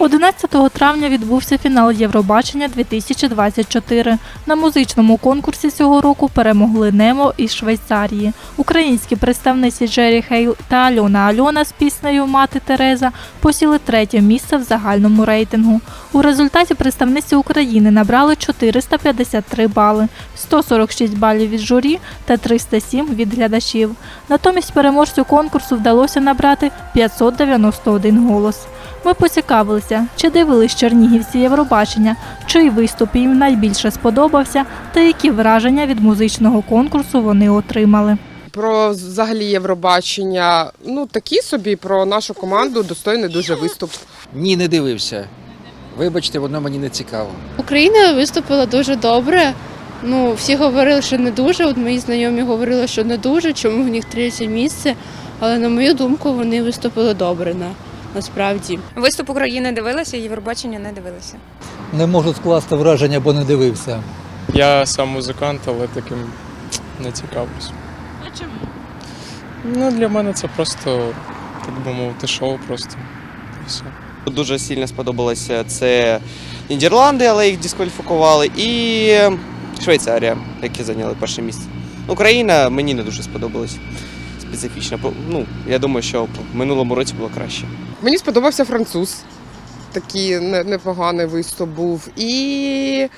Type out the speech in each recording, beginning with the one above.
11 травня відбувся фінал Євробачення 2024. На музичному конкурсі цього року перемогли Немо із Швейцарії. Українські представниці Джері Хейл та Альона Альона з піснею Мати Тереза посіли третє місце в загальному рейтингу. У результаті представниці України набрали 453 бали, 146 балів від журі та 307 від глядачів. Натомість переможцю конкурсу вдалося набрати 591 голос. Ми поцікавилися, чи дивились чернігівці Євробачення, чий виступ їм найбільше сподобався, та які враження від музичного конкурсу вони отримали. Про взагалі Євробачення, ну такі собі про нашу команду достойний дуже виступ. Ні, не дивився. Вибачте, воно мені не цікаво. Україна виступила дуже добре. Ну, всі говорили, що не дуже. От мої знайомі говорили, що не дуже, чому в них третє місце. Але на мою думку, вони виступили добре на, насправді. Виступ України дивилася, Євробачення не дивилася. Не можу скласти враження, бо не дивився. Я сам музикант, але таким не цікавлюсь. А чому? Ну, для мене це просто, так би мовити, шоу просто. І все. Дуже сильно сподобалося це Нідерланди, але їх дискваліфікували, і Швейцарія, які зайняли перше місце. Україна мені не дуже сподобалась специфічно. Бо, Ну, я думаю, що в минулому році було краще. Мені сподобався француз. Такий непоганий виступ був. І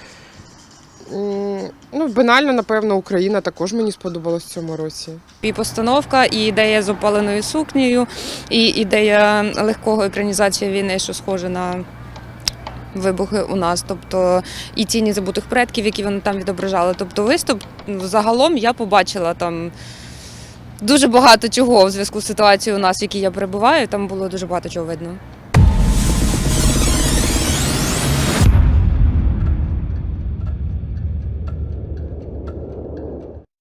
ну, банально, напевно, Україна також мені сподобалась в цьому році. І постановка, і ідея з опаленою сукнею, і ідея легкого екранізації війни, що схоже на вибухи у нас. Тобто і тіні забутих предків, які вони там відображали. Тобто виступ ну, загалом я побачила там. Дуже багато чого в зв'язку з ситуацією у нас, в якій я перебуваю, там було дуже багато чого видно.